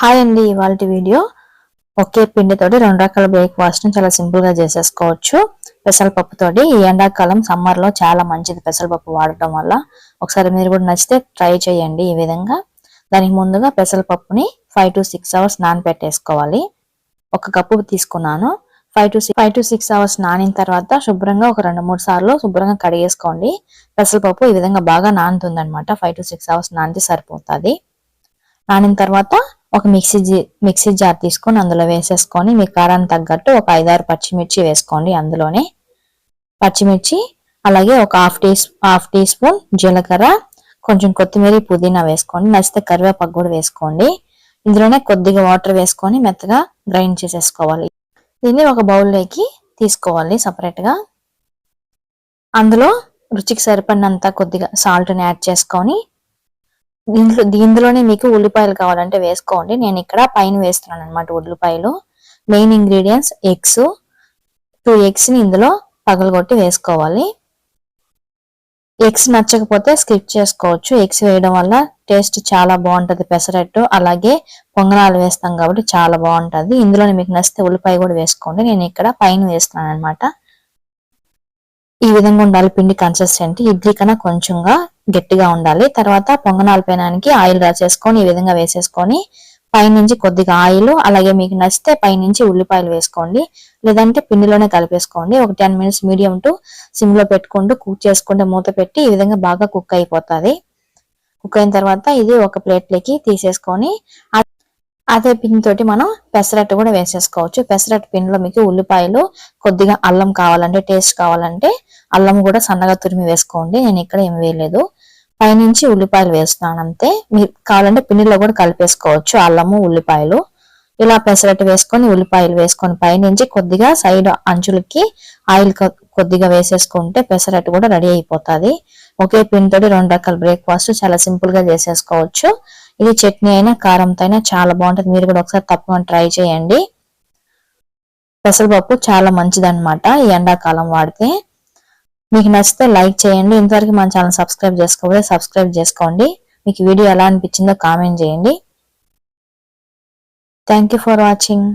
Hi అండి ఇవాళ video. ఒకే పిండితోటి రెండు రకాల బ్రేక్ఫాస్ట్ చాలా సింపుల్గా చేసేసుకోవచ్చు. పెసరపప్పుతోటి ఈ ఎండాకాలం సమ్మర్లో చాలా మంచిది పెసరపప్పు వాడటం వల్ల. ఒకసారి మీరు కూడా నచ్చితే ట్రై చేయండి ఈ విధంగా. దానికి ముందుగా పెసరపప్పుని ఫైవ్ టు సిక్స్ అవర్స్ నానబెట్టేసుకోవాలి ఒక కప్పు తీసుకున్నాను. Five to five to six hours నానిన తర్వాత శుభ్రంగా ఒక రెండు మూడు సార్లు శుభ్రంగా కడిగేసుకోండి. పెసరపప్పు ఈ విధంగా బాగా నానుతుంది అనమాట ఫైవ్ టు సిక్స్ అవర్స్ నానితే సరిపోతుంది. నానిన తర్వాత ఒక మిక్సీ మిక్సీ జార్ తీసుకొని అందులో వేసేసుకొని మీ కారానికి తగ్గట్టు ఒక ఐదారు పచ్చిమిర్చి వేసుకోండి అందులోనే. పచ్చిమిర్చి అలాగే ఒక half tea half teaspoon జీలకర్ర కొంచెం కొత్తిమీర పుదీనా వేసుకోండి నచ్చితే కరివేపాకు కూడా వేసుకోండి. ఇందులోనే కొద్దిగా వాటర్ వేసుకొని మెత్తగా గ్రైండ్ చేసేసుకోవాలి. దీన్ని ఒక బౌల్లోకి తీసుకోవాలి సపరేట్గా. అందులో రుచికి సరిపడినంత కొద్దిగా సాల్ట్ని యాడ్ చేసుకొని దీంట్లో దీంట్లోనే మీకు ఉల్లిపాయలు కావాలంటే వేసుకోండి. నేను ఇక్కడ పైన వేస్తున్నాను అనమాట ఉల్లిపాయలు. మెయిన్ ఇంగ్రీడియంట్స్ ఎగ్స్ టూ ఎగ్స్ని ఇందులో పగలగొట్టి వేసుకోవాలి. ఎగ్స్ నచ్చకపోతే స్కిప్ చేసుకోవచ్చు. ఎగ్స్ వేయడం వల్ల టేస్ట్ చాలా బాగుంటుంది పెసరట్టు. అలాగే పొంగనాలు వేస్తాం కాబట్టి చాలా బాగుంటుంది. ఇందులోనే మీకు నచ్చితే ఉల్లిపాయ కూడా వేసుకోండి. నేను ఇక్కడ పైన వేస్తున్నాను అనమాట ఈ విధంగా ఉండాలి పిండి కన్సిస్టెంట్ ఇడ్లీ కన్నా కొంచెంగా గట్టిగా ఉండాలి. తర్వాత పొంగనాల పెనానికి ఆయిల్ రాసేసుకొని ఈ విధంగా వేసేసుకొని పైనుంచి కొద్దిగా ఆయిల్ అలాగే మీకు నచ్చితే పైనుంచి ఉల్లిపాయలు వేసుకోండి. లేదంటే పిండిలోనే కలిపేసుకోండి. ఒక టెన్ మినిట్స్ మీడియం టు సిమ్లో పెట్టుకుంటూ కుక్ చేసుకుంటే మూత పెట్టి ఈ విధంగా బాగా కుక్ అయిపోతుంది. కుక్ అయిన తర్వాత ఇది ఒక ప్లేట్లోకి తీసేసుకొని అదే పిన్ తోటి మనం పెసరట్టు కూడా వేసేసుకోవచ్చు. పెసరట్టు పిన్లో మీకు ఉల్లిపాయలు కొద్దిగా అల్లం కావాలంటే టేస్ట్ కావాలంటే అల్లం కూడా సన్నగా తురిమి వేసుకోండి. నేను ఇక్కడ ఏమి వేయలేదు. పైనుంచి ఉల్లిపాయలు వేస్తున్నాను అంతే. మీరు కావాలంటే పిండిలో కూడా కలిపేసుకోవచ్చు అల్లము ఉల్లిపాయలు. ఇలా పెసరట్టు వేసుకొని ఉల్లిపాయలు వేసుకొని పైనుంచి కొద్దిగా సైడ్ అంచులకి ఆయిల్ కొద్దిగా వేసేసుకుంటే పెసరట్టు కూడా రెడీ అయిపోతుంది. ఒకే పిండితోటి రెండు రకాల బ్రేక్ఫాస్ట్ చాలా సింపుల్గా చేసేసుకోవచ్చు. ఇది చట్నీ అయినా కారంతో అయినా చాలా బాగుంటుంది. మీరు కూడా ఒకసారి తప్పకుండా ట్రై చేయండి. పెసరపప్పు చాలా మంచిదన్నమాట ఈ ఎండాకాలం వాడితే. మీకు నచ్చితే లైక్ చేయండి. ఇంతవరకు మన ఛానల్ సబ్స్క్రైబ్ చేసుకోకపోతే సబ్స్క్రైబ్ చేసుకోండి. మీకు వీడియో ఎలా అనిపించిందో కామెంట్ చేయండి. Thank for watching.